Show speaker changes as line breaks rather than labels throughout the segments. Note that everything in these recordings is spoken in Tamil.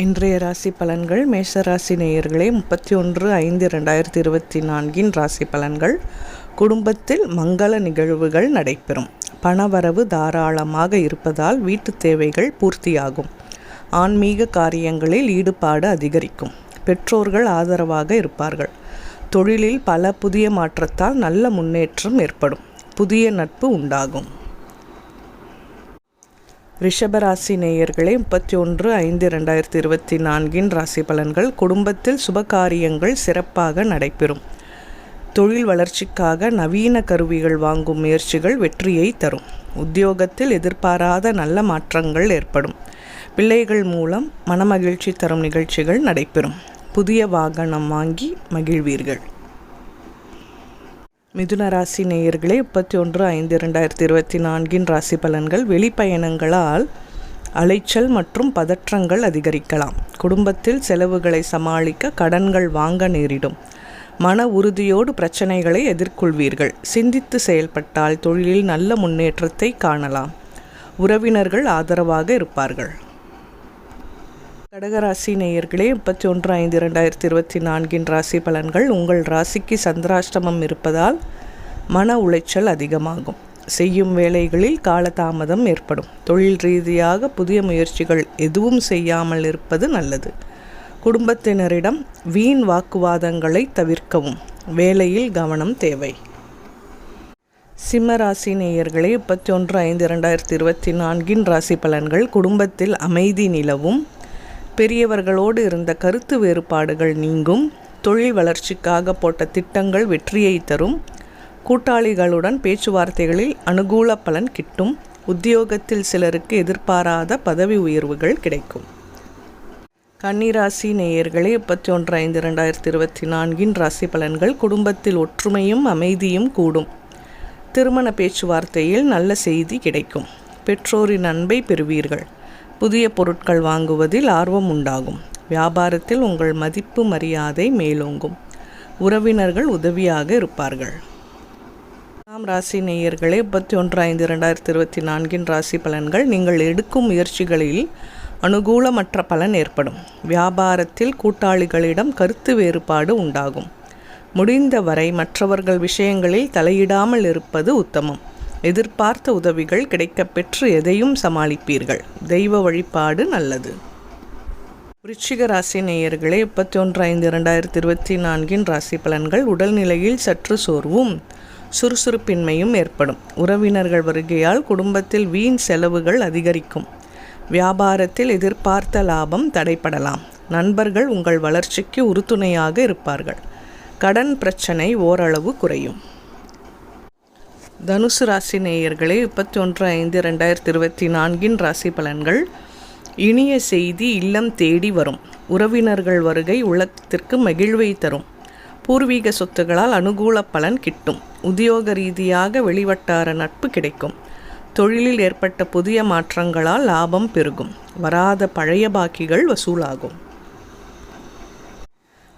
இன்றைய ராசி பலன்கள் மேஷ ராசி நேயர்களே முப்பத்தி ஒன்று ஐந்து ரெண்டாயிரத்தி இருபத்தி நான்கின் ராசி பலன்கள். குடும்பத்தில் மங்கள நிகழ்வுகள் நடைபெறும். பணவரவு தாராளமாக இருப்பதால் வீட்டு தேவைகள் பூர்த்தியாகும். ஆன்மீக காரியங்களில் ஈடுபாடு அதிகரிக்கும். பெற்றோர்கள் ஆதரவாக இருப்பார்கள். தொழிலில் பல புதிய மாற்றத்தால் நல்ல முன்னேற்றம் ஏற்படும். புதிய நட்பு உண்டாகும். ரிஷபராசி நேயர்களே முப்பத்தி ஒன்று ஐந்து ரெண்டாயிரத்தி இருபத்தி நான்கின் ராசி பலன்கள் குடும்பத்தில் சுபகாரியங்கள் சிறப்பாக நடைபெறும். தொழில் வளர்ச்சிக்காக நவீன கருவிகள் வாங்கும் முயற்சிகள் வெற்றியை தரும். உத்தியோகத்தில் எதிர்பாராத நல்ல மாற்றங்கள் ஏற்படும். பிள்ளைகள் மூலம் மனமகிழ்ச்சி தரும் நிகழ்ச்சிகள் நடைபெறும். புதிய வாகனம் வாங்கி மகிழ்வீர்கள். மிதுன ராசி நேயர்களே முப்பத்தி ஒன்று ஐந்து இரண்டாயிரத்தி இருபத்தி நான்கின் ராசி பலன்கள் வெளிப்பயணங்களால் அலைச்சல் மற்றும் பதற்றங்கள் அதிகரிக்கலாம். குடும்பத்தில் செலவுகளை சமாளிக்க கடன்கள் வாங்க நேரிடும். மன உறுதியோடு பிரச்சனைகளை எதிர்கொள்வீர்கள். சிந்தித்து செயல்பட்டால் தொழிலில் நல்ல முன்னேற்றத்தை காணலாம். உறவினர்கள் ஆதரவாக இருப்பார்கள். கடகராசி நேயர்களே முப்பத்தி ஒன்று ஐந்து இரண்டாயிரத்தி இருபத்தி நான்கின் ராசி பலன்கள் உங்கள் ராசிக்கு சந்திராஷ்டமம் இருப்பதால் மன உளைச்சல் அதிகமாகும். செய்யும் வேலைகளில் காலதாமதம் ஏற்படும். தொழில் ரீதியாக புதிய முயற்சிகள் எதுவும் செய்யாமல் இருப்பது நல்லது. குடும்பத்தினரிடம் வீண் வாக்குவாதங்களை தவிர்க்கவும் வேலையில் கவனம் தேவை. சிம்மராசி நேயர்களே முப்பத்தி ஒன்று ஐந்து இரண்டாயிரத்தி இருபத்தி நான்கின் ராசி பலன்கள் குடும்பத்தில் அமைதி நிலவும். பெரியவர்களோடு இருந்த கருத்து வேறுபாடுகள் நீங்கும். தொழில் வளர்ச்சிக்காக போட்ட திட்டங்கள் வெற்றியை தரும். கூட்டாளிகளுடன் பேச்சுவார்த்தைகளில் அனுகூல பலன் கிட்டும். உத்தியோகத்தில் சிலருக்கு எதிர்பாராத பதவி உயர்வுகள் கிடைக்கும். கன்னிராசி நேயர்களே முப்பத்தி ஒன்று ஐந்து ரெண்டாயிரத்தி இருபத்தி நான்கின் ராசி பலன்கள் குடும்பத்தில் ஒற்றுமையும் அமைதியும் கூடும். திருமண பேச்சுவார்த்தையில் நல்ல செய்தி கிடைக்கும். பெற்றோரின் அன்பை பெறுவீர்கள். புதிய பொருட்கள் வாங்குவதில் ஆர்வம் உண்டாகும். வியாபாரத்தில் உங்கள் மதிப்பு மரியாதை மேலோங்கும். உறவினர்கள் உதவியாக இருப்பார்கள். ஆம் ராசி நேயர்களே முப்பத்தி ஒன்று ஐந்து இரண்டாயிரத்தி இருபத்தி நான்கின் ராசி பலன்கள் நீங்கள் எடுக்கும் முயற்சிகளில் அனுகூலமற்ற பலன் ஏற்படும். வியாபாரத்தில் கூட்டாளிகளிடம் கருத்து வேறுபாடு உண்டாகும். முடிந்தவரை மற்றவர்கள் விஷயங்களில் தலையிடாமல் இருப்பது உத்தமம். எதிர்பார்த்த உதவிகள் கிடைக்கப்பெற்று எதையும் சமாளிப்பீர்கள். தெய்வ வழிபாடு நல்லது. விருச்சிக ராசி நேயர்களே முப்பத்தி ஒன்று ஐந்து இரண்டாயிரத்தி இருபத்தி நான்கின் ராசி பலன்கள் உடல்நிலையில் சற்று சோர்வும் சுறுசுறுப்பின்மையும் ஏற்படும். உறவினர்கள் வருகையால் குடும்பத்தில் வீண் செலவுகள் அதிகரிக்கும். வியாபாரத்தில் எதிர்பார்த்த லாபம் தடைப்படலாம் நண்பர்கள் உங்கள் வளர்ச்சிக்கு உறுதுணையாக இருப்பார்கள். கடன் பிரச்சனை ஓரளவு குறையும். தனுசு ராசி நேயர்களே முப்பத்தி ஒன்று ஐந்து ரெண்டாயிரத்தி இருபத்தி நான்கின் ராசி பலன்கள். இனிய செய்தி இல்லம் தேடி வரும். உறவினர்கள் வருகை உள்ளத்திற்கு மகிழ்வை தரும். பூர்வீக சொத்துகளால் அனுகூல பலன் கிட்டும். உத்தியோக ரீதியாக வெளிவட்டார நட்பு கிடைக்கும். தொழிலில் ஏற்பட்ட புதிய மாற்றங்களால் லாபம் பெருகும். வராத பழைய பாக்கிகள் வசூலாகும்.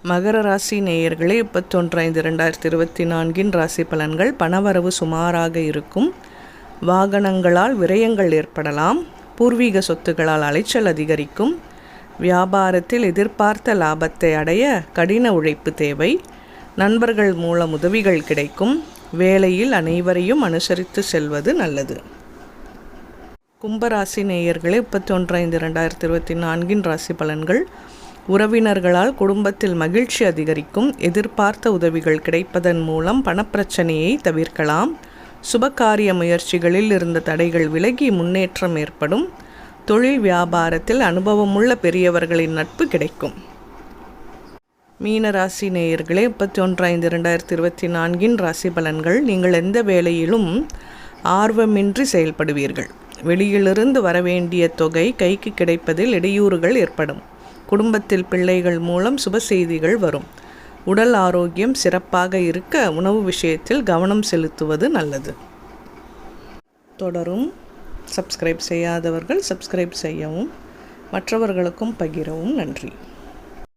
மகர ராசி நேயர்களே முப்பத்தொன்று ஐந்து ரெண்டாயிரத்தி இருபத்தி நான்கின் ராசி பலன்கள் பணவரவு சுமாராக இருக்கும். வாகனங்களால் விரயங்கள் ஏற்படலாம். பூர்வீக சொத்துகளால் அலைச்சல் அதிகரிக்கும். வியாபாரத்தில் எதிர்பார்த்த லாபத்தை அடைய கடின உழைப்பு தேவை. நண்பர்கள் மூலம் உதவிகள் கிடைக்கும். வேலையில் அனைவரையும் அனுசரித்து செல்வது நல்லது. கும்பராசி நேயர்களே முப்பத்தொன்று ஐந்து ரெண்டாயிரத்தி இருபத்தி நான்கின் ராசி பலன்கள் உறவினர்களால் குடும்பத்தில் மகிழ்ச்சி அதிகரிக்கும் எதிர்பார்த்த உதவிகள் கிடைப்பதன் மூலம் பணப்பிரச்சனையை தவிர்க்கலாம். சுபகாரிய முயற்சிகளில் இருந்த தடைகள் விலகி முன்னேற்றம் ஏற்படும். தொழில் வியாபாரத்தில் அனுபவமுள்ள பெரியவர்களின் நட்பு கிடைக்கும். மீனராசி நேயர்களே முப்பத்தி ஒன்று ஐந்து இரண்டாயிரத்தி இருபத்தி நான்கின் ராசி பலன்கள். நீங்கள் எந்த வேலையிலும் ஆர்வமின்றி செயல்படுவீர்கள். வெளியிலிருந்து வரவேண்டிய தொகை கைக்கு கிடைப்பதில் இடையூறுகள் ஏற்படும். குடும்பத்தில் பிள்ளைகள் மூலம் சுப செய்திகள் வரும். உடல் ஆரோக்கியம் சிறப்பாக இருக்க உணவு விஷயத்தில் கவனம் செலுத்துவது நல்லது. தொடரும். சப்ஸ்கிரைப் செய்யாதவர்கள் சப்ஸ்கிரைப் செய்யவும். மற்றவர்களுக்கும் பகிரவும். நன்றி.